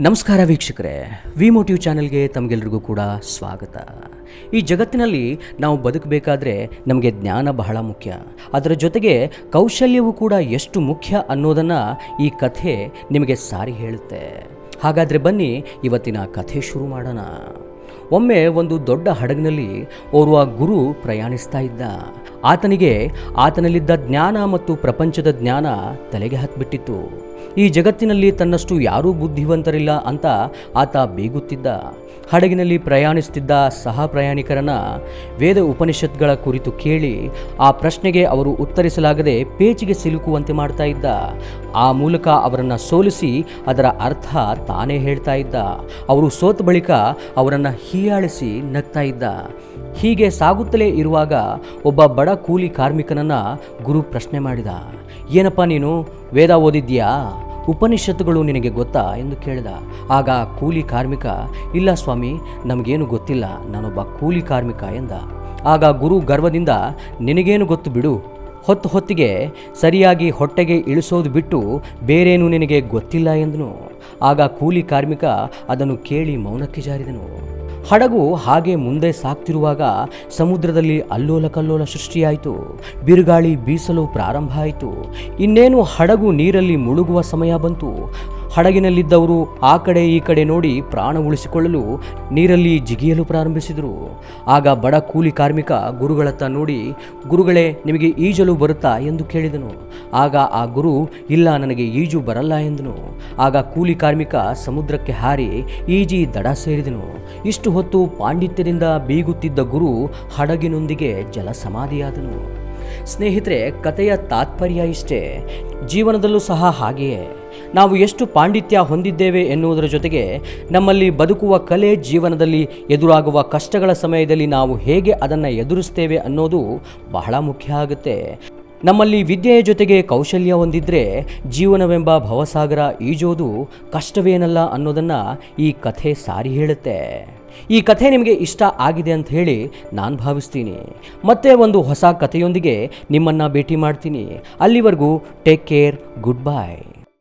ನಮಸ್ಕಾರ ವೀಕ್ಷಕರೇ V motive ಚಾನೆಲ್ಗೆ ತಮಗೆಲ್ರಿಗೂ ಕೂಡ ಸ್ವಾಗತ. ಈ ಜಗತ್ತಿನಲ್ಲಿ ನಾವು ಬದುಕಬೇಕಾದ್ರೆ ನಮಗೆ ಜ್ಞಾನ ಬಹಳ ಮುಖ್ಯ. ಅದರ ಜೊತೆಗೆ ಕೌಶಲ್ಯವೂ ಕೂಡ ಎಷ್ಟು ಮುಖ್ಯ ಅನ್ನೋದನ್ನು ಈ ಕಥೆ ನಿಮಗೆ ಸಾರಿ ಹೇಳುತ್ತೆ. ಹಾಗಾದರೆ ಬನ್ನಿ ಇವತ್ತಿನ ಕಥೆ ಶುರು ಮಾಡೋಣ. ಒಮ್ಮೆ ಒಂದು ದೊಡ್ಡ ಹಡಗಿನಲ್ಲಿ ಓರ್ವ ಗುರು ಪ್ರಯಾಣಿಸ್ತಾ ಇದ್ದ. ಆತನಿಗೆ ಆತನಲ್ಲಿದ್ದ ಜ್ಞಾನ ಮತ್ತು ಪ್ರಪಂಚದ ಜ್ಞಾನ ತಲೆಗೆ ಹತ್ಬಿಟ್ಟಿತ್ತು ಈ ಜಗತ್ತಿನಲ್ಲಿ ತನ್ನಷ್ಟು ಯಾರೂ ಬುದ್ಧಿವಂತರಿಲ್ಲ ಅಂತ ಆತ ಬೀಗುತ್ತಿದ್ದ. ಹಡಗಿನಲ್ಲಿ ಪ್ರಯಾಣಿಸುತ್ತಿದ್ದ ಸಹ ಪ್ರಯಾಣಿಕರನ್ನ ವೇದ ಉಪನಿಷತ್ಗಳ ಕುರಿತು ಕೇಳಿ ಆ ಪ್ರಶ್ನೆಗೆ ಅವರು ಉತ್ತರಿಸಲಾಗದೆ ಪೇಚಿಗೆ ಸಿಲುಕುವಂತೆ ಮಾಡ್ತಾ ಇದ್ದ. ಆ ಮೂಲಕ ಅವರನ್ನು ಸೋಲಿಸಿ ಅದರ ಅರ್ಥ ತಾನೇ ಹೇಳ್ತಾ ಇದ್ದ. ಅವರು ಸೋತ ಬಳಿಕ ಅವರನ್ನು ಹೀಯಾಳಿಸಿ ನಗ್ತಾ ಇದ್ದ. ಹೀಗೆ ಸಾಗುತ್ತಲೇ ಇರುವಾಗ ಒಬ್ಬ ಬಡ ಕೂಲಿ ಕಾರ್ಮಿಕನನ್ನ ಗುರು ಪ್ರಶ್ನೆ ಮಾಡಿದ, ಏನಪ್ಪ ನೀನು? ವೇದ ಓದಿದ್ಯಾ ಉಪನಿಷತ್ತುಗಳು ನಿನಗೆ ಗೊತ್ತಾ? ಎಂದು ಕೇಳಿದ. ಆಗ ಕೂಲಿ ಕಾರ್ಮಿಕ, ಇಲ್ಲ ಸ್ವಾಮಿ, ನಮಗೇನು ಗೊತ್ತಿಲ್ಲ, ನಾನೊಬ್ಬ ಕೂಲಿ ಕಾರ್ಮಿಕ ಎಂದ. ಆಗ ಗುರು ಗರ್ವದಿಂದ, ನಿನಗೇನು ಗೊತ್ತು ಬಿಡು, ಹೊತ್ತು ಹೊತ್ತಿಗೆ ಸರಿಯಾಗಿ ಹೊಟ್ಟೆಗೆ ಇಳಿಸೋದು ಬಿಟ್ಟು ಬೇರೇನು ನಿನಗೆ ಗೊತ್ತಿಲ್ಲ ಎಂದನು. ಆಗ ಕೂಲಿ ಕಾರ್ಮಿಕ ಅದನ್ನು ಕೇಳಿ ಮೌನಕ್ಕೆ ಜಾರಿದನು. ಹಡಗು ಹಾಗೆ ಮುಂದೆ ಸಾಕ್ತಿರುವಾಗ ಸಮುದ್ರದಲ್ಲಿ ಅಲ್ಲೋಲ ಕಲ್ಲೋಲ ಸೃಷ್ಟಿಯಾಯಿತು. ಬಿರುಗಾಳಿ ಬೀಸಲು ಪ್ರಾರಂಭ ಆಯಿತು. ಇನ್ನೇನು ಹಡಗು ನೀರಲ್ಲಿ ಮುಳುಗುವ ಸಮಯ ಬಂತು. ಹಡಗಿನಲ್ಲಿದ್ದವರು ಆ ಕಡೆ ಈ ಕಡೆ ನೋಡಿ ಪ್ರಾಣ ಉಳಿಸಿಕೊಳ್ಳಲು ನೀರಲ್ಲಿ ಜಿಗಿಯಲು ಪ್ರಾರಂಭಿಸಿದರು. ಆಗ ಬಡ ಕೂಲಿ ಕಾರ್ಮಿಕ ಗುರುಗಳತ್ತ ನೋಡಿ, ಗುರುಗಳೇ, ನಿಮಗೆ ಈಜಲು ಬರುತ್ತಾ? ಎಂದು ಕೇಳಿದನು. ಆಗ ಆ ಗುರು, ಇಲ್ಲ, ನನಗೆ ಈಜು ಬರಲ್ಲ ಎಂದನು. ಆಗ ಕೂಲಿ ಕಾರ್ಮಿಕ ಸಮುದ್ರಕ್ಕೆ ಹಾರಿ ಈಜಿ ದಡ ಸೇರಿದನು. ಇಷ್ಟು ಹೊತ್ತು ಪಾಂಡಿತ್ಯದಿಂದ ಬೀಗುತ್ತಿದ್ದ ಗುರು ಹಡಗಿನೊಂದಿಗೆ ಜಲ ಸಮಾಧಿಯಾದನು ಸ್ನೇಹಿತರೆ, ಕಥೆಯ ತಾತ್ಪರ್ಯ ಇಷ್ಟೇ. ಜೀವನದಲ್ಲೂ ಸಹ ಹಾಗೆಯೇ. ನಾವು ಎಷ್ಟು ಪಾಂಡಿತ್ಯ ಹೊಂದಿದ್ದೇವೆ ಎನ್ನುವುದರ ಜೊತೆಗೆ ನಮ್ಮಲ್ಲಿ ಬದುಕುವ ಕಲೆ ಜೀವನದಲ್ಲಿ ಎದುರಾಗುವ ಕಷ್ಟಗಳ ಸಮಯದಲ್ಲಿ ನಾವು ಹೇಗೆ ಅದನ್ನು ಎದುರಿಸ್ತೇವೆ ಅನ್ನೋದು ಬಹಳ ಮುಖ್ಯ ಆಗುತ್ತೆ. ನಮ್ಮಲ್ಲಿ ವಿದ್ಯೆಯ ಜೊತೆಗೆ ಕೌಶಲ್ಯ ಹೊಂದಿದ್ರೆ ಜೀವನವೆಂಬ ಭವಸಾಗರ ಈಜೋದು ಕಷ್ಟವೇನಲ್ಲ ಅನ್ನೋದನ್ನು ಈ ಕಥೆ ಸಾರಿ ಹೇಳುತ್ತೆ. ಈ ಕಥೆ ನಿಮಗೆ ಇಷ್ಟ ಆಗಿದೆ ಅಂತ ಹೇಳಿ ನಾನು ಭಾವಿಸ್ತೀನಿ. ಮತ್ತೆ ಒಂದು ಹೊಸ ಕಥೆಯೊಂದಿಗೆ ನಿಮ್ಮನ್ನು ಭೇಟಿ ಮಾಡ್ತೀನಿ. ಅಲ್ಲಿವರೆಗೂ ಟೇಕ್ ಕೇರ್ ಗುಡ್ ಬಾಯ್